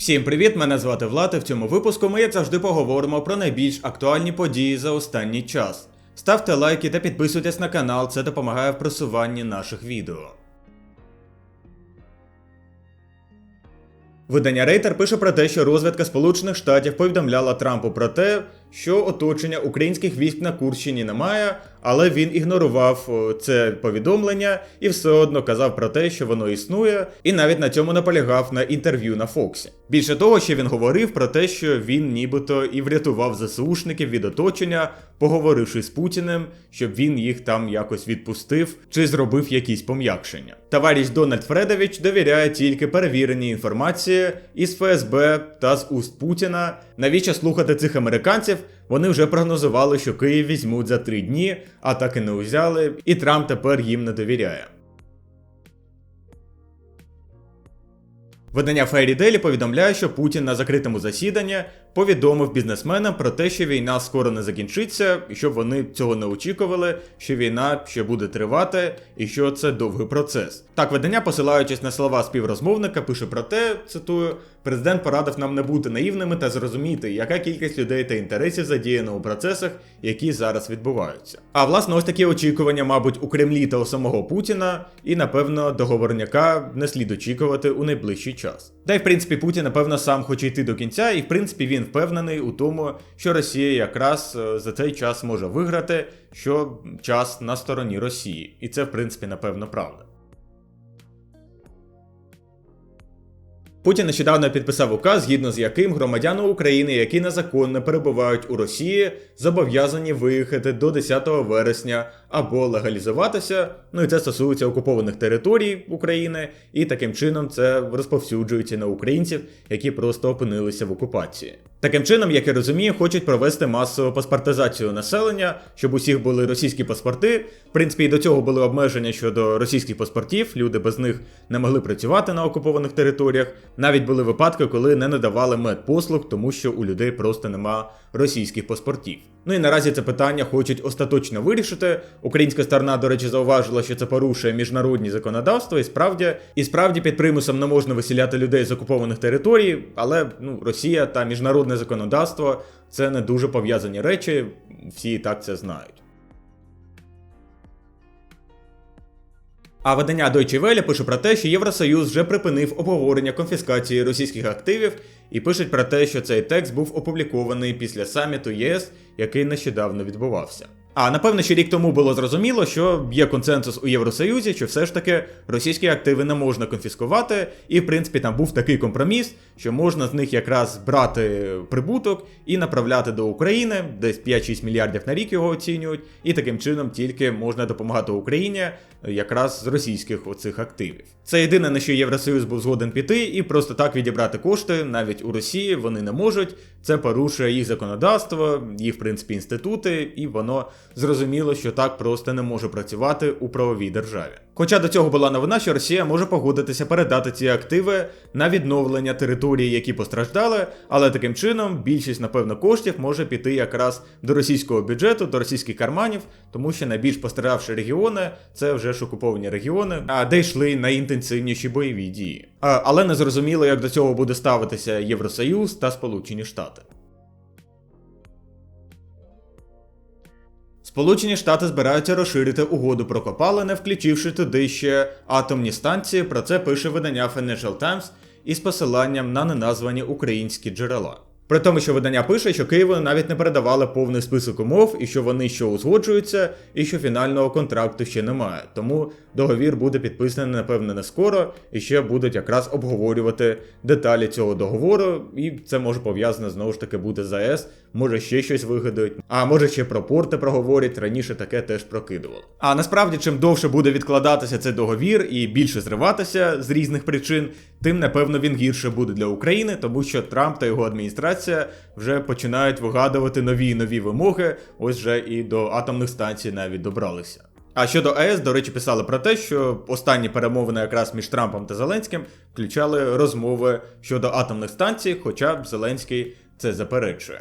Всім привіт! Мене звати Влад. і В цьому випуску ми як завжди поговоримо про найбільш актуальні події за останній час. Ставте лайки та підписуйтесь на канал, це допомагає в просуванні наших відео. Видання Рейтер пише про те, що розвідка Сполучених Штатів повідомляла Трампу про те, що оточення українських військ на Курщині немає, але він ігнорував це повідомлення і все одно казав про те, що воно існує, і навіть на цьому наполягав на інтерв'ю на Фоксі. Більше того, ще він говорив про те, що він нібито і врятував ЗСУшників від оточення, поговоривши з Путіним, щоб він їх там якось відпустив чи зробив якісь пом'якшення. Товариш Дональд Фредович довіряє тільки перевіреній інформації із ФСБ та з уст Путіна. Навіщо слухати цих американців? Вони вже прогнозували, що Київ візьмуть за три дні, а так і не узяли, і Трамп тепер їм не довіряє. Видання Daily повідомляє, що Путін на закритому засіданні повідомив бізнесменам про те, що війна скоро не закінчиться, і щоб вони цього не очікували, що війна ще буде тривати, і що це довгий процес. Так, видання, посилаючись на слова співрозмовника, пише про те, цитую: президент порадив нам не бути наївними та зрозуміти, яка кількість людей та інтересів задіяна у процесах, які зараз відбуваються. А власне, ось такі очікування, мабуть, у Кремлі та у самого Путіна, і напевно договорняка не слід очікувати у найближчий час. Та й в принципі Путін, напевно, сам хоче йти до кінця, і в принципі він впевнений у тому, що Росія якраз е, за цей час може виграти, що час на стороні Росії. І це, в принципі, напевно, правда. Путін нещодавно підписав указ, згідно з яким громадяни України, які незаконно перебувають у Росії, зобов'язані виїхати до 10 вересня або легалізуватися. Ну і це стосується окупованих територій України, і таким чином це розповсюджується на українців, які просто опинилися в окупації. Таким чином, як я розумію, хочуть провести масову паспортизацію населення, щоб усіх були російські паспорти. В принципі, і до цього були обмеження щодо російських паспортів. Люди без них не могли працювати на окупованих територіях. Навіть були випадки, коли не надавали медпослуг, тому що у людей просто нема російських паспортів. Ну і наразі це питання хочуть остаточно вирішити. Українська сторона, до речі, зауважила, що це порушує міжнародні законодавства, і справді, і справді під примусом не можна виселяти людей з окупованих територій, але ну, Росія та міжнародне законодавство це не дуже пов'язані речі, всі і так це знають. А видання Deutsche Welle пише про те, що Євросоюз вже припинив обговорення конфіскації російських активів і пишуть про те, що цей текст був опублікований після саміту ЄС, який нещодавно відбувався. А напевно, ще рік тому було зрозуміло, що є консенсус у Євросоюзі, що все ж таки російські активи не можна конфіскувати, і в принципі там був такий компроміс, що можна з них якраз брати прибуток і направляти до України, десь 5-6 мільярдів на рік його оцінюють, і таким чином тільки можна допомагати Україні якраз з російських оцих активів. Це єдине на що Євросоюз був згоден піти, і просто так відібрати кошти навіть у Росії вони не можуть. Це порушує їх законодавство, їх в принципі інститути, і воно зрозуміло, що так просто не може працювати у правовій державі. Хоча до цього була новина, що Росія може погодитися передати ці активи на відновлення території, які постраждали, але таким чином більшість, напевно, коштів може піти якраз до російського бюджету, до російських карманів, тому що найбільш постраждавші регіони це вже ж окуповані регіони, а де йшли найінтенсивніші бойові дії. А, але не зрозуміло, як до цього буде ставитися Євросоюз та Сполучені Штати. Сполучені Штати збираються розширити угоду про копалини, включивши туди ще атомні станції. Про це пише видання Financial Times із посиланням на неназвані українські джерела. При тому, що видання пише, що Києву навіть не передавали повний список умов, і що вони ще узгоджуються, і що фінального контракту ще немає. Тому договір буде підписаний, напевне, не скоро, і ще будуть якраз обговорювати деталі цього договору, і це може пов'язано знову ж таки бути з АЕС, може ще щось вигадають, а може ще про порти проговорять, раніше таке теж прокидувало. А насправді, чим довше буде відкладатися цей договір і більше зриватися з різних причин, тим напевно він гірше буде для України, тому що Трамп та його адміністрація вже починають вигадувати нові і нові вимоги. Ось вже і до атомних станцій навіть добралися. А щодо АЕС, до речі, писали про те, що останні перемовини якраз між Трампом та Зеленським включали розмови щодо атомних станцій, хоча б Зеленський це заперечує.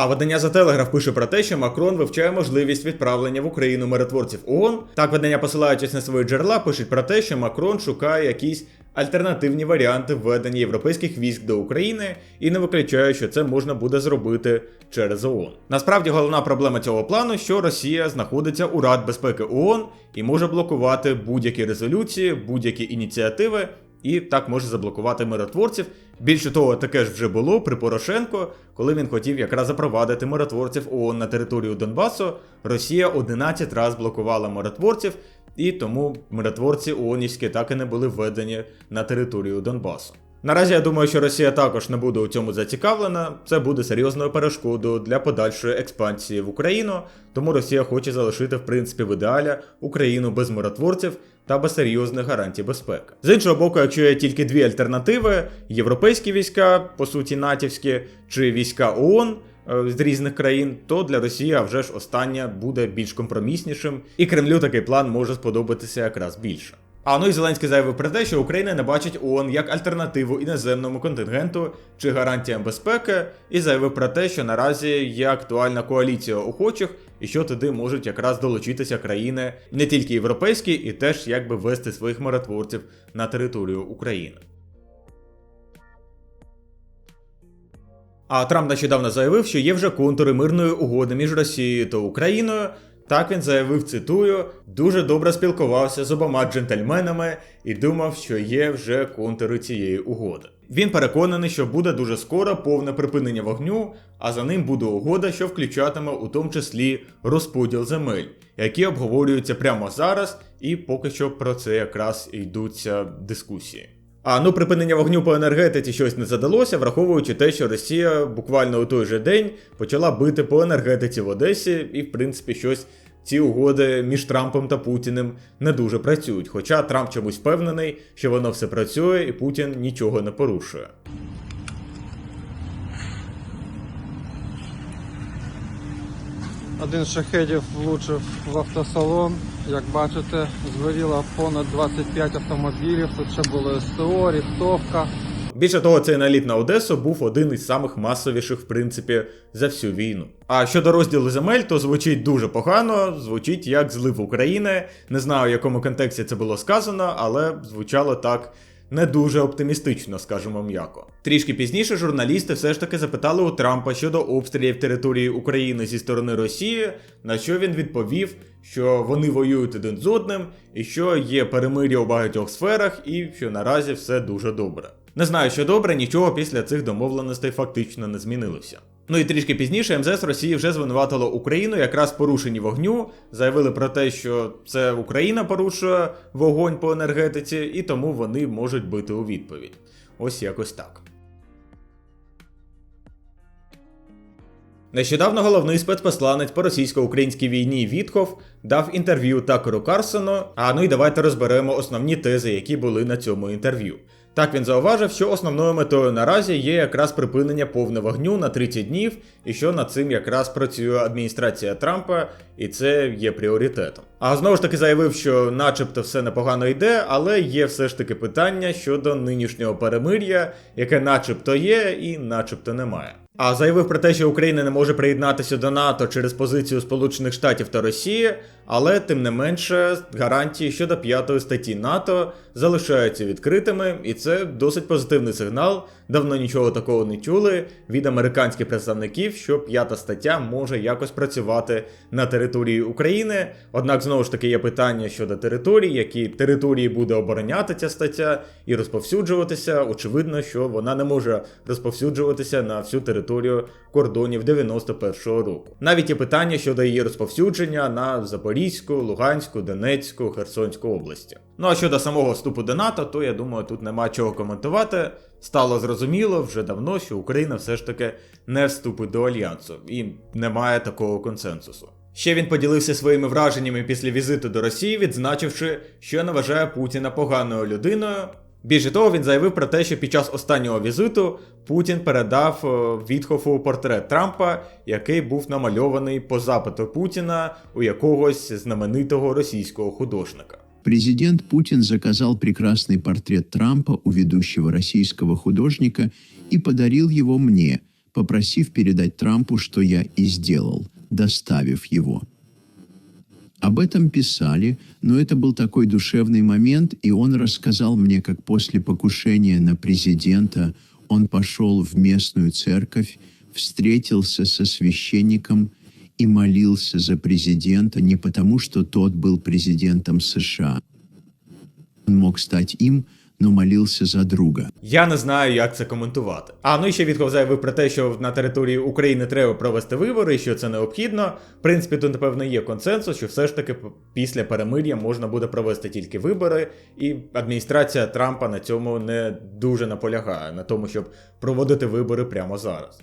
А видання за Телеграф пише про те, що Макрон вивчає можливість відправлення в Україну миротворців ООН. Так видання, посилаючись на свої джерела, пишуть про те, що Макрон шукає якісь альтернативні варіанти введення європейських військ до України і не виключає, що це можна буде зробити через ООН. Насправді головна проблема цього плану, що Росія знаходиться у Рад безпеки ООН і може блокувати будь-які резолюції, будь-які ініціативи. І так може заблокувати миротворців. Більше того, таке ж вже було при Порошенко, коли він хотів якраз запровадити миротворців ООН на територію Донбасу. Росія 11 разів блокувала миротворців, і тому миротворці ООНівські так і не були введені на територію Донбасу. Наразі я думаю, що Росія також не буде у цьому зацікавлена. Це буде серйозною перешкодою для подальшої експансії в Україну, тому Росія хоче залишити в принципі в ідеалі Україну без миротворців та без серйозних гарантій безпеки. З іншого боку, якщо є тільки дві альтернативи: європейські війська, по суті, натівські, чи війська ООН. е, З різних країн, то для Росії а вже ж остання буде більш компроміснішим, і Кремлю такий план може сподобатися якраз більше. А ну і Зеленський заявив про те, що Україна не бачить ООН як альтернативу іноземному контингенту чи гарантіям безпеки, і заявив про те, що наразі є актуальна коаліція охочих, і що туди можуть якраз долучитися країни не тільки європейські, і теж якби вести своїх миротворців на територію України. А Трамп нещодавно заявив, що є вже контури мирної угоди між Росією та Україною. Так він заявив, цитую, дуже добре спілкувався з обома джентльменами і думав, що є вже контури цієї угоди. Він переконаний, що буде дуже скоро повне припинення вогню, а за ним буде угода, що включатиме у тому числі розподіл земель, які обговорюються прямо зараз, і поки що про це якраз йдуться дискусії. А ну припинення вогню по енергетиці щось не задалося, враховуючи те, що Росія буквально у той же день почала бити по енергетиці в Одесі, і в принципі щось ці угоди між Трампом та Путіним не дуже працюють. Хоча Трамп чомусь впевнений, що воно все працює і Путін нічого не порушує. Один з шахедів влучив в автосалон. Як бачите, згоріло понад 25 автомобілів. Тут ще було СТО, ріхтовка. Більше того, цей наліт на Одесу був один із самих масовіших, в принципі, за всю війну. А щодо розділу земель, то звучить дуже погано, звучить як злив України. Не знаю, в якому контексті це було сказано, але звучало так не дуже оптимістично, скажімо м'яко. Трішки пізніше журналісти все ж таки запитали у Трампа щодо обстрілів території України зі сторони Росії, на що він відповів, що вони воюють один з одним, і що є перемир'я у багатьох сферах, і що наразі все дуже добре. Не знаю, що добре, нічого після цих домовленостей фактично не змінилося. Ну і трішки пізніше МЗС Росії вже звинуватило Україну якраз в порушенні вогню, заявили про те, що це Україна порушує вогонь по енергетиці, і тому вони можуть бити у відповідь. Ось якось так. Нещодавно головний спецпосланець по російсько-українській війні Вітхов дав інтерв'ю Такеру Карсону. А ну і давайте розберемо основні тези, які були на цьому інтерв'ю. Так він зауважив, що основною метою наразі є якраз припинення повне вогню на 30 днів, і що над цим якраз працює адміністрація Трампа, і це є пріоритетом. А знову ж таки заявив, що начебто все непогано йде, але є все ж таки питання щодо нинішнього перемир'я, яке начебто є і начебто немає. А заявив про те, що Україна не може приєднатися до НАТО через позицію Сполучених Штатів та Росії, але тим не менше гарантії щодо п'ятої статті НАТО залишаються відкритими, і це досить позитивний сигнал. Давно нічого такого не чули від американських представників, що п'ята стаття може якось працювати на території України. Однак знову ж таки є питання щодо територій, які території буде обороняти ця стаття і розповсюджуватися. Очевидно, що вона не може розповсюджуватися на всю територію кордонів 91-го року. Навіть є питання щодо її розповсюдження на Запорізьку, Луганську, Донецьку, Херсонську області. Ну а щодо самого вступу до НАТО, то я думаю, тут нема чого коментувати. Стало зрозуміло вже давно, що Україна все ж таки не вступить до альянсу, і немає такого консенсусу. Ще він поділився своїми враженнями після візиту до Росії, відзначивши, що не вважає Путіна поганою людиною. Більше того, він заявив про те, що під час останнього візиту Путін передав е, Вітхофу портрет Трампа, який був намальований по запиту Путіна у якогось знаменитого російського художника. Президент Путин заказал прекрасный портрет Трампа у ведущего российского художника и подарил его мне, попросив передать Трампу, что я и сделал, доставив его. Об этом писали, но это был такой душевный момент, и он рассказал мне, как после покушения на президента он пошел в местную церковь, встретился со священником и молился за президента не потому, что тот был президентом США. Он мог стать им, но молился за друга. Я не знаю, як це коментувати. А ну і ще Вітков заявив про те, що на території України треба провести вибори, що це необхідно. В принципі, тут, напевно, є консенсус, що все ж таки після перемир'я можна буде провести тільки вибори, і адміністрація Трампа на цьому не дуже наполягає, на тому, щоб проводити вибори прямо зараз.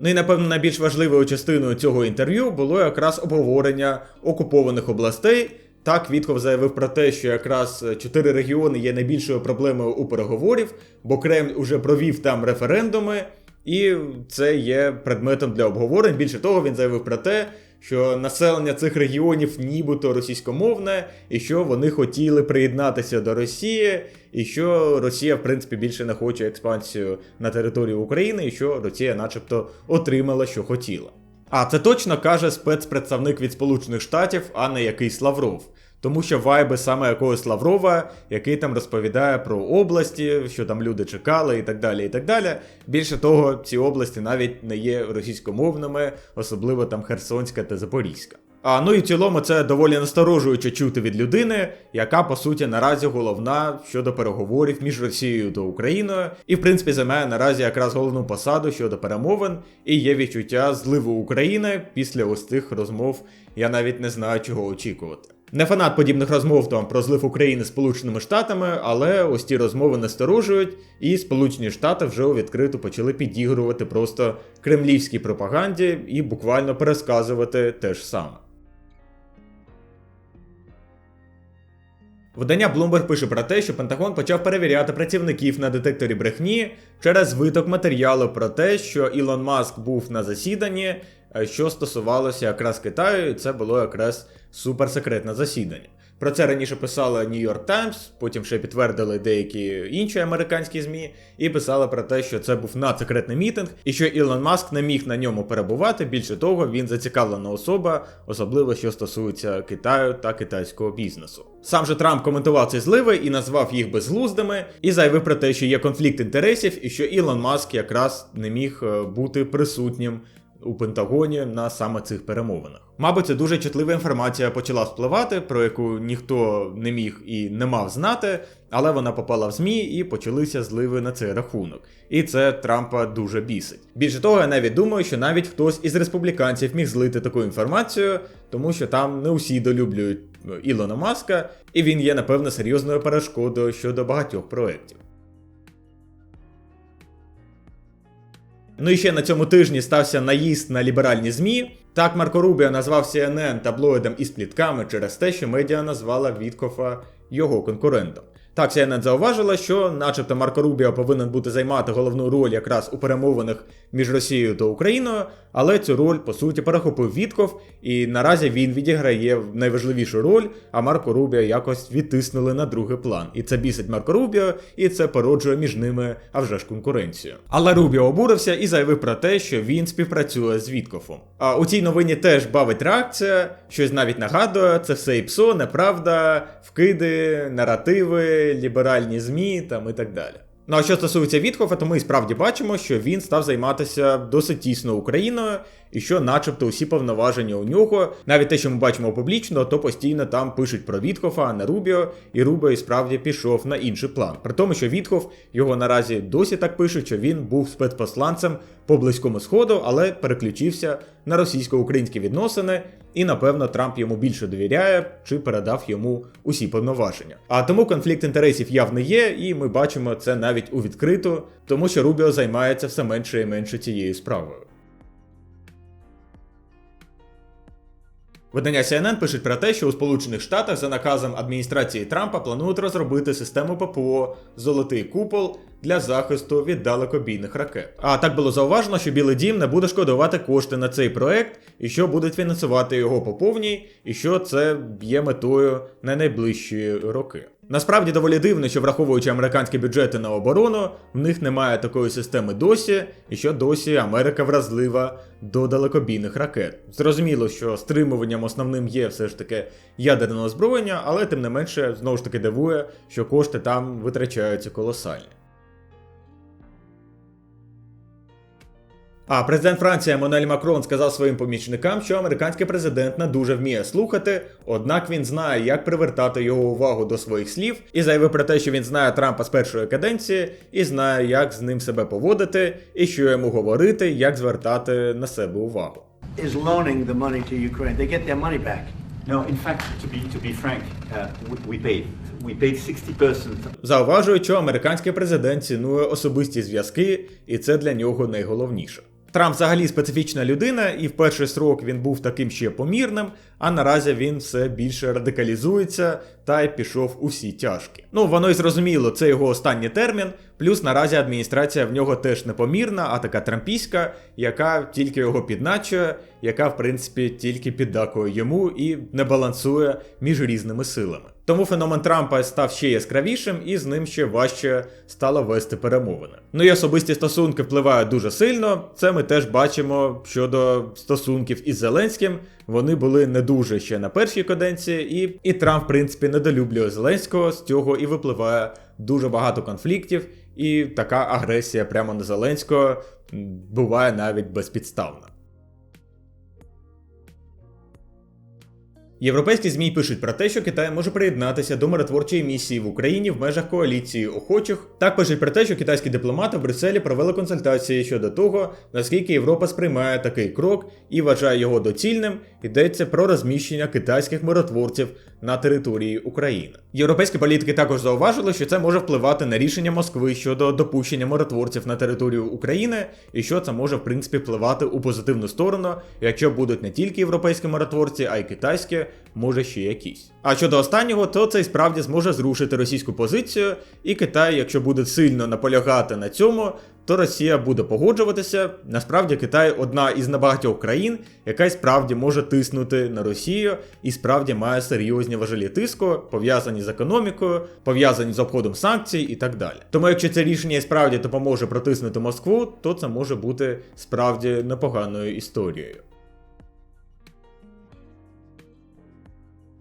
Ну і напевно найбільш важливою частиною цього інтерв'ю було якраз обговорення окупованих областей. Так, Вітков заявив про те, що якраз чотири регіони є найбільшою проблемою у переговорів, бо Кремль уже провів там референдуми, і це є предметом для обговорень. Більше того, він заявив про те, що населення цих регіонів нібито російськомовне, і що вони хотіли приєднатися до Росії, і що Росія, в принципі, більше не хоче експансію на територію України, і що Росія, начебто, отримала, що хотіла. А це точно каже спецпредставник від Сполучених Штатів, а не якийсь Лавров. Тому що вайби саме якогось Лаврова, який там розповідає про області, що там люди чекали і так далі. і так далі. Більше того, ці області навіть не є російськомовними, особливо там Херсонська та Запорізька. А ну і в цілому це доволі насторожуюче чути від людини, яка по суті наразі головна щодо переговорів між Росією та Україною, і в принципі займає наразі якраз головну посаду щодо перемовин, і є відчуття зливу України після ось цих розмов. Я навіть не знаю, чого очікувати. Не фанат подібних розмов там про злив України Сполученими Штатами, але ось ці розмови насторожують, і Сполучені Штати вже у відкриту почали підігрувати просто кремлівській пропаганді і буквально пересказувати те ж саме. Видання Bloomberg пише про те, що Пентагон почав перевіряти працівників на детекторі брехні через виток матеріалу про те, що Ілон Маск був на засіданні, що стосувалося якраз Китаю, і це було якраз суперсекретне засідання. Про це раніше писала New York Times, потім ще підтвердили деякі інші американські ЗМІ, і писали про те, що це був надсекретний мітинг, і що Ілон Маск не міг на ньому перебувати. Більше того, він зацікавлена особа, особливо що стосується Китаю та китайського бізнесу. Сам же Трамп коментував ці зливи і назвав їх безглуздими, і заявив про те, що є конфлікт інтересів, і що Ілон Маск якраз не міг е, бути присутнім у Пентагоні на саме цих перемовинах. Мабуть, це дуже чутлива інформація почала впливати, про яку ніхто не міг і не мав знати, але вона попала в ЗМІ і почалися зливи на цей рахунок. І це Трампа дуже бісить. Більше того, я навіть думаю, що навіть хтось із республіканців міг злити таку інформацію, тому що там не усі долюблюють Ілона Маска, і він є, напевно, серйозною перешкодою щодо багатьох проєктів. Ну і ще на цьому тижні стався наїзд на ліберальні ЗМІ. Так Марко Рубіо назвав CNN таблоїдом із плітками через те, що медіа назвала Віткофа його конкурентом. Так, CNN зауважила, що, начебто, Марко Рубіо повинен бути займати головну роль якраз у перемовинах між Росією та Україною, але цю роль по суті перехопив Вітков, і наразі він відіграє найважливішу роль, а Марко Рубіо якось відтиснули на другий план. І це бісить Марко Рубіо, і це породжує між ними а вже ж конкуренцію. Але Рубіо обурився і заявив про те, що він співпрацює з Віткофом. А у цій новині теж бавить реакція, щось навіть нагадує, це все іпсо, неправда, вкиди, наративи, ліберальні ЗМІ там і так далі. Ну а що стосується Вітхофа, то ми справді бачимо, що він став займатися досить тісно Україною, і що, начебто, усі повноваження у нього, навіть те, що ми бачимо публічно, то постійно там пишуть про Вітхофа, а не Рубіо, і Рубіо і справді пішов на інший план. При тому, що Вітхоф його наразі досі так пишуть, що він був спецпосланцем по близькому сходу, але переключився на російсько-українські відносини, і напевно Трамп йому більше довіряє чи передав йому усі повноваження. А тому конфлікт інтересів явно є, і ми бачимо це навіть у відкриту, тому що Рубіо займається все менше і менше цією справою. Видання CNN пишуть про те, що у Сполучених Штатах за наказом адміністрації Трампа планують розробити систему ППО Золотий купол для захисту від далекобійних ракет. А так було зауважено, що Білий Дім не буде шкодувати кошти на цей проект, і що будуть фінансувати його по повній, і що це є метою на найближчі роки. Насправді доволі дивно, що враховуючи американські бюджети на оборону, в них немає такої системи досі, і що досі Америка вразлива до далекобійних ракет. Зрозуміло, що стримуванням основним є все ж таки ядерне озброєння, але тим не менше знову ж таки дивує, що кошти там витрачаються колосальні. А президент Франції Еммануель Макрон сказав своїм помічникам, що американський президент не дуже вміє слухати, однак він знає, як привертати його увагу до своїх слів, і заявив про те, що він знає Трампа з першої каденції і знає, як з ним себе поводити, і що йому говорити, як звертати на себе увагу. is loaning the money to Ukraine. They get their money back. No, in fact, to be to be frank, uh, we, we paid. We paid 60%. Зауважують, що американський президент цінує особисті зв'язки, і це для нього найголовніше. Трамп взагалі специфічна людина, і в перший срок він був таким ще помірним, а наразі він все більше радикалізується та й пішов у всі тяжкі. Ну, воно й зрозуміло, це його останній термін. Плюс наразі адміністрація в нього теж не помірна, а така трампійська, яка тільки його підначує, яка, в принципі, тільки піддакує йому і не балансує між різними силами. Тому феномен Трампа став ще яскравішим, і з ним ще важче стало вести перемовини. Ну і особисті стосунки впливають дуже сильно. Це ми теж бачимо щодо стосунків із Зеленським. Вони були не дуже ще на першій каденції, і, і Трамп, в принципі, недолюблює Зеленського. З цього і випливає дуже багато конфліктів, і така агресія прямо на Зеленського буває навіть безпідставна. Європейські ЗМІ пишуть про те, що Китай може приєднатися до миротворчої місії в Україні в межах коаліції охочих. Так пишуть про те, що китайські дипломати в Брюсселі провели консультації щодо того, наскільки Європа сприймає такий крок і вважає його доцільним. Йдеться про розміщення китайських миротворців на території України. Європейські політики також зауважили, що це може впливати на рішення Москви щодо допущення миротворців на територію України, і що це може в принципі впливати у позитивну сторону, якщо будуть не тільки європейські миротворці, а й китайські, може ще якісь. А щодо останнього, то це справді зможе зрушити російську позицію, і Китай, якщо буде сильно наполягати на цьому, то Росія буде погоджуватися. Насправді Китай одна із небагатьох країн, яка й справді може тиснути на Росію і справді має серйозні важелі тиску, пов'язані з економікою, пов'язані з обходом санкцій і так далі. Тому, якщо це рішення і справді допоможе протиснути Москву, то це може бути справді непоганою історією.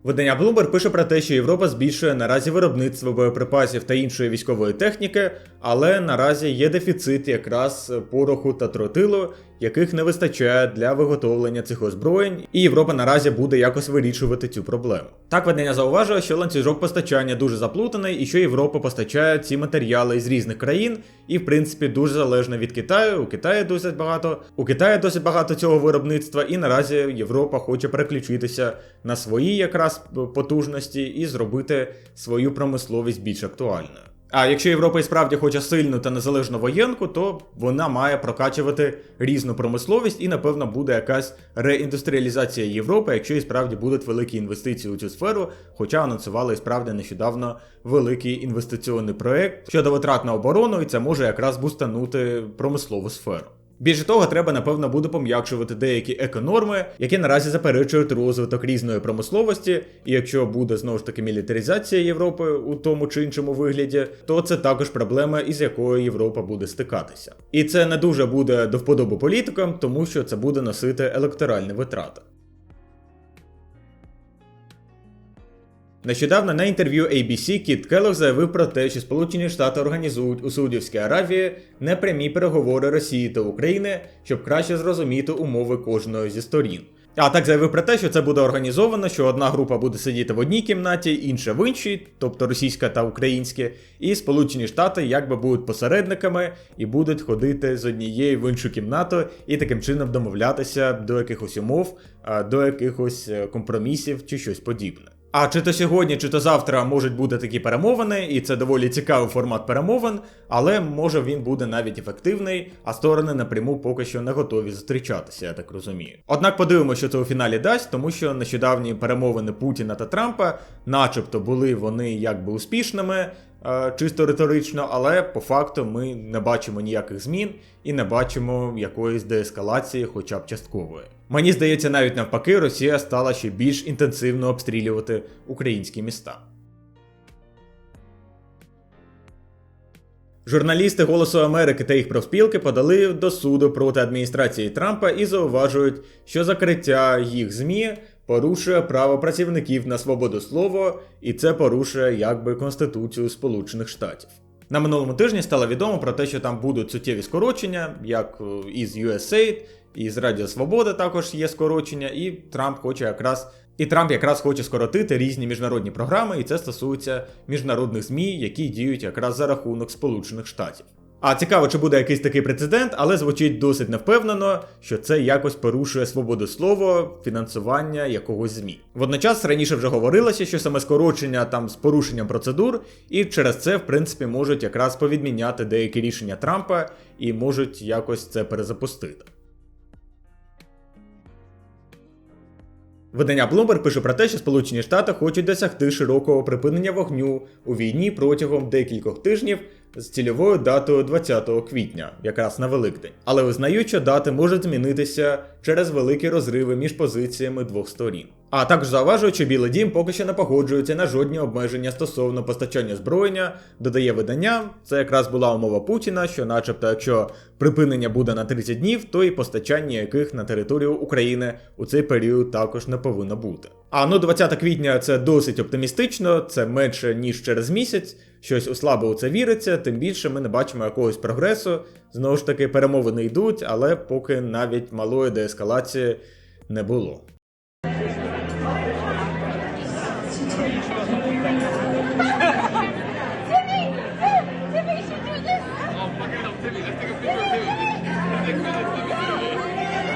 Видання Bloomberg пише про те, що Європа збільшує наразі виробництво боєприпасів та іншої військової техніки, але наразі є дефіцит якраз пороху та тротилу, яких не вистачає для виготовлення цих озброєнь, і Європа наразі буде якось вирішувати цю проблему. Так видання зауважує, що ланцюжок постачання дуже заплутаний, і що Європа постачає ці матеріали з різних країн, і в принципі дуже залежно від Китаю. У Китаї досить багато, у Китаї досить багато цього виробництва, і наразі Європа хоче переключитися на свої якраз потужності і зробити свою промисловість більш актуальною. А якщо Європа і справді хоче сильну та незалежну воєнку, то вона має прокачувати різну промисловість і, напевно, буде якась реіндустріалізація Європи, якщо і справді будуть великі інвестиції у цю сферу, хоча анонсували і справді нещодавно великий інвестиційний проект щодо витрат на оборону, і це може якраз бустанути промислову сферу. Більше того, треба напевно буде пом'якшувати деякі еконорми, які наразі заперечують розвиток різної промисловості, і якщо буде знову ж таки мілітаризація Європи у тому чи іншому вигляді, то це також проблема, із якою Європа буде стикатися. І це не дуже буде до вподоби політикам, тому що це буде носити електоральні витрати. Нещодавно на інтерв'ю ABC Кіт Келлог заявив про те, що Сполучені Штати організують у Саудівській Аравії непрямі переговори Росії та України, щоб краще зрозуміти умови кожної зі сторін. А так заявив про те, що це буде організовано, що одна група буде сидіти в одній кімнаті, інша в іншій, тобто російська та українська, і Сполучені Штати якби будуть посередниками і будуть ходити з однієї в іншу кімнату і таким чином домовлятися до якихось умов, до якихось е, компромісів чи щось подібне. А чи то сьогодні, чи то завтра можуть бути такі перемовини, і це доволі цікавий формат перемовин, але може він буде навіть ефективний, а сторони напряму поки що не готові зустрічатися, я так розумію. Однак подивимося, що це у фіналі дасть, тому що нещодавні перемовини Путіна та Трампа, начебто, були вони якби успішними. Е, чисто риторично, але по факту ми не бачимо ніяких змін і не бачимо якоїсь деескалації, хоча б часткової. Мені здається, навіть навпаки, Росія стала ще більш інтенсивно обстрілювати українські міста. Журналісти Голосу Америки та їх профспілки подали до суду проти адміністрації Трампа і зауважують, що закриття їх ЗМІ порушує право працівників на свободу слова, і це порушує якби Конституцію Сполучених Штатів. На минулому тижні стало відомо про те, що там будуть суттєві скорочення, як е, із USAID, і з Радіо Свобода також є скорочення, і Трамп хоче якраз. І Трамп якраз хоче скоротити різні міжнародні програми, і це стосується міжнародних ЗМІ, які діють якраз за рахунок Сполучених Штатів. А цікаво, чи буде якийсь такий прецедент, але звучить досить невпевнено, що це якось порушує свободу слова, фінансування якогось ЗМІ. Водночас раніше вже говорилося, що саме скорочення там з порушенням процедур, і через це, в принципі, можуть якраз повідміняти деякі рішення Трампа і можуть якось це перезапустити. Видання Bloomberg пише про те, що Сполучені Штати хочуть досягти широкого припинення вогню у війні протягом декількох тижнів з цільовою датою 20 квітня, якраз на Великдень. Але визнають, що дати можуть змінитися через великі розриви між позиціями двох сторін. А також зауважують, що Білий Дім поки що не погоджується на жодні обмеження стосовно постачання зброєння, додає видання. Це якраз була умова Путіна, що, начебто, якщо припинення буде на 30 днів, то і постачання яких на територію України у цей період також не повинно бути. А ну 20 квітня це досить оптимістично, це менше ніж через місяць. Щось у слабо у це віриться, тим більше ми не бачимо якогось прогресу. Знову ж таки, перемовини йдуть, але поки навіть малої деескалації не було.